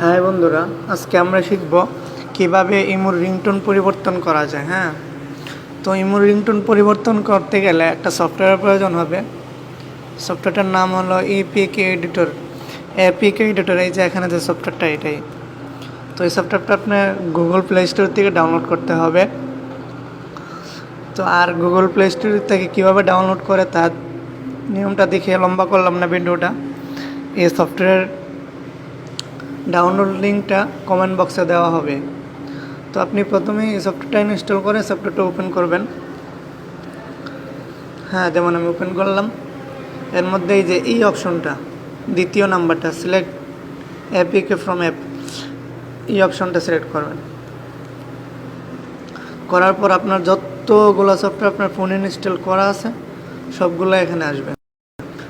হ্যাঁ বন্ধুরা, আজকে আমরা শিখব কীভাবে ইমোর রিংটোন পরিবর্তন করা যায় হ্যাঁ? তো ইমোর রিংটোন পরিবর্তন করতে গেলে একটা সফটওয়্যারের প্রয়োজন হবে। সফটওয়্যারটার নাম হলো ইপিকে এডিটর। এপিকে এডিটর, এই যে এখানে যে সফটওয়্যারটা, এটাই। তো এই সফটওয়্যারটা আপনার গুগল প্লে স্টোর থেকে ডাউনলোড করতে হবে। তো আর গুগল প্লে স্টোর থেকে কীভাবে ডাউনলোড করে তার নিয়মটা দেখে লম্বা করলাম না ভিডিওটা। এই সফটওয়্যার ডাউনলোড লিঙ্কটা কমেন্ট বক্সে দেওয়া হবে। তো আপনি প্রথমে এই সফটওয়্যারটা ইনস্টল করে সফটওয়্যারটা ওপেন করবেন। হ্যাঁ যেমন আমি ওপেন করলাম। এর মধ্যে এই যে এই অপশনটা, দ্বিতীয় নাম্বারটা, সিলেক্ট অ্যাপিকে ফ্রম অ্যাপ, এই অপশনটা সিলেক্ট করবেন। করার পর আপনার যতগুলো সফটওয়্যার আপনার ফোনে ইনস্টল করা আছে, সবগুলো এখানে আসবে।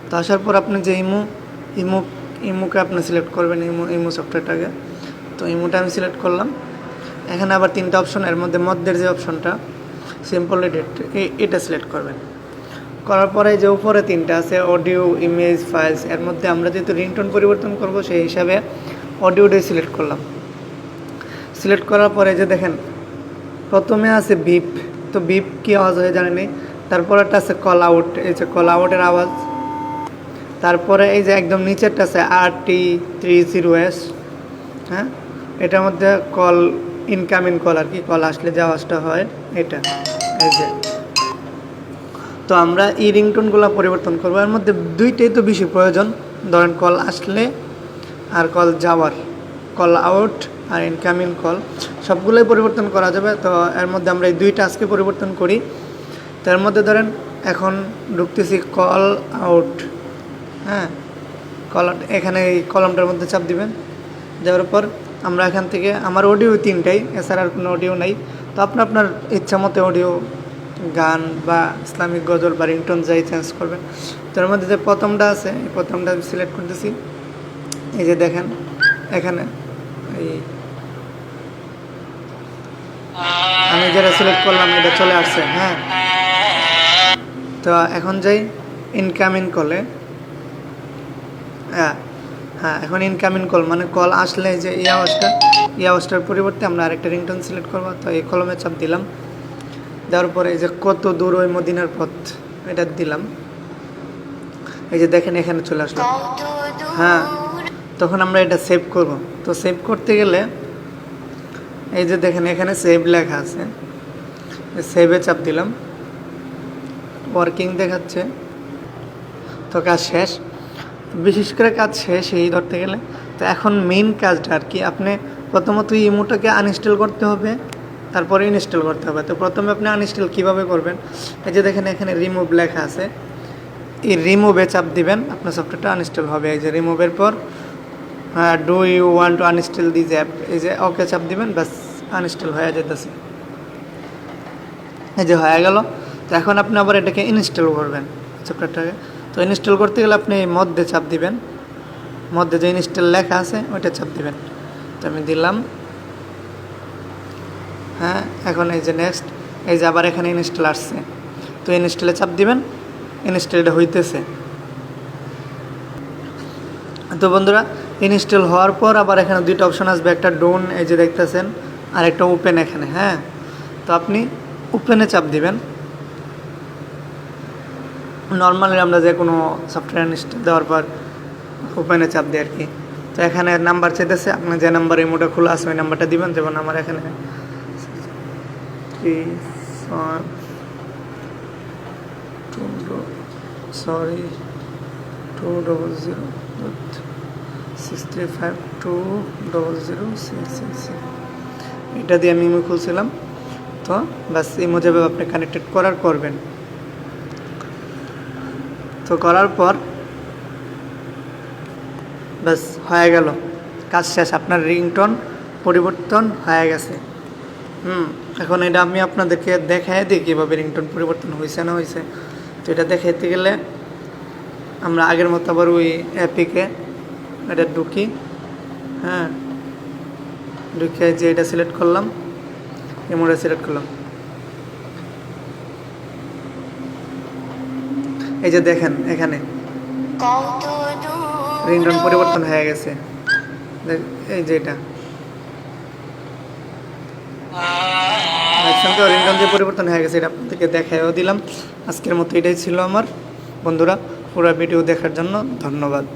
তো আসার পর আপনি যে ইমো ইমো ইমোকে আপনি সিলেক্ট করবেন ইমো ইমো সফটওয়্যারটাকে তো ইমোটা আমি সিলেক্ট করলাম। এখানে আবার তিনটা অপশন এর মধ্যে মধ্যের যে অপশনটা সিম্পল এডিট এটা সিলেক্ট করবেন। করার পরে যে উপরে তিনটা আছে অডিও ইমেজ ফাইলস এর মধ্যে আমরা যেহেতু রিংটোন পরিবর্তন করব, সেই হিসাবে অডিওটাই সিলেক্ট করলাম। সিলেক্ট করার পরে যে দেখেন, প্রথমে আছে বিপ তো বিপ কি আওয়াজ হয়ে জানেনি? তারপর একটা আছে কল আউট এই যে কল আউটের আওয়াজ। তারপরে এই যে একদম নিচেরটা আছে আর টি থ্রি জিরো এস হ্যাঁ? এটার মধ্যে কল ইনকামিং কল আর কি, কল আসলে যে আওয়াজটা হয়, এটা, এই যে। তো আমরা এই রিংটোনগুলো পরিবর্তন করব। এর মধ্যে দুইটাই তো বেশি প্রয়োজন। ধরেন কল আসলে আর কল যাওয়ার, কল আউট আর ইনকামিং কল, সবগুলোই পরিবর্তন করা যাবে। তো এর মধ্যে আমরা এই দুইটা আজকে পরিবর্তন করি। তার মধ্যে ধরেন এখন ঢুকতেছি কল আউট। হ্যাঁ কল এখানে এই কলমটার মধ্যে চাপ দিবেন। দেওয়ার পর আমরা এখান থেকে, আমার অডিও তিনটাই, এছাড়া আর কোনো অডিও নাই। তো আপনি আপনার ইচ্ছা মতো অডিও গান বা ইসলামিক গজল বা রিংটোন যাই চেঞ্জ করবেন। তার মধ্যে যে প্রথমটা আছে, এই প্রথমটা আমি সিলেক্ট করতেছি। এই যে দেখেন, এখানে, এই আমি যেটা সিলেক্ট করলাম, এটা চলে আসছে হ্যাঁ। তো এখন যাই ইনকামিং কলে হ্যাঁ হ্যাঁ এখন ইনকামিং কল মানে কল আসলে যে এই আওয়াজটা এই আওয়াজটার পরিবর্তে আমরা আরেকটা রিংটোন সিলেক্ট করব। তো এই কলমে চাপ দিলাম। দেওয়ার পরে এই যে কত দূর ওই মদিনার পথ এটা দিলাম। এই যে দেখেন এখানে চলে আসলো হ্যাঁ তখন আমরা এটা সেভ করব। তো সেভ করতে গেলে এই যে দেখেন এখানে সেভ লেখা আছে। সেভে চাপ দিলাম। ওয়ার্কিং দেখাচ্ছে। তো কাজ শেষ। বিশেষ করে কাজ শেষ এই ধরতে গেলে। তো এখন মেইন কাজটা আর কি, আপনি প্রথমত ইমোটাকে আনইনস্টল করতে হবে, তারপরে ইনস্টল করতে হবে। তো প্রথমে আপনি আনইনস্টল কীভাবে করবেন? এই যে দেখেন এখানে রিমুভ লেখা আছে। এই রিমুভে চাপ দিবেন, আপনার সফটওয়্যারটা আনইনস্টল হবে। এই যে রিমুভের পর do you want to uninstall this app এই যে ওকে চাপ দিবেন, ব্যাস আনইনস্টল হয়ে যেতেছে এই যে হয়ে গেল। তো এখন আপনি আবার এটাকে ইনস্টল করবেন সফটওয়্যারটাকে তো ইনস্টল করতে গেলে আপনি মধ্যে চাপ দিবেন। মধ্যে যে ইনস্টল লেখা আছে, ওইটা চাপ দিবেন। তো আমি দিলাম। হ্যাঁ এখন এই যে নেক্সট এই যে আবার এখানে ইনস্টল আসছে। তো ইনস্টলে চাপ দিবেন ইনস্টলটা হইতেছে। তো বন্ধুরা ইনস্টল হওয়ার পর আবার এখানে দুইটা অপশন আসবে, একটা ডোন এই যে দেখতেছেন, আর একটা ওপেন এখানে হ্যাঁ? তো আপনি ওপেনে চাপ দিবেন। নর্মালি আমরা যে কোনো সফটওয়্যার ইনস্টল দেওয়ার পর ওপেনে চাপ দিই আর কি। তো এখানে নাম্বার চাইতেছে, আপনি যে নাম্বার ইমোটা খোলা আছে ওই নাম্বারটা দিবেন, যেমন আমার এখানে three sorry two double zero six three five two double zero six six এটা দিয়ে আমি ইমো খুলছিলাম। তো বাস ইমো যেভাবে আপনি কানেক্টেড করার করবেন। তো করার পর ব্যাস, হয়ে গেল। কাজ শেষ। আপনার রিংটোন পরিবর্তন হয়ে গেছে। হুম, এখন এটা আমি আপনাদেরকে দেখাই দিই কীভাবে রিংটোন পরিবর্তন হয়েছে না হয়েছে। তো এটা দেখাইতে গেলে আমরা আগের মতো আবার ওই অ্যাপিকে এটা ঢুকি। হ্যাঁ ঢুকে যে এটা সিলেক্ট করলাম এমোটা সিলেক্ট করলাম। এই যে দেখেন এখানে। রিংটোন পরিবর্তন হয়ে গেছে। এই যে এটা। তো রিংটন যে পরিবর্তন হয়ে গেছে এটা আপনাদেরকে দেখাইও দিলাম। আজকের মতো এটাই ছিল আমার। বন্ধুরা পুরো ভিডিও দেখার জন্য ধন্যবাদ।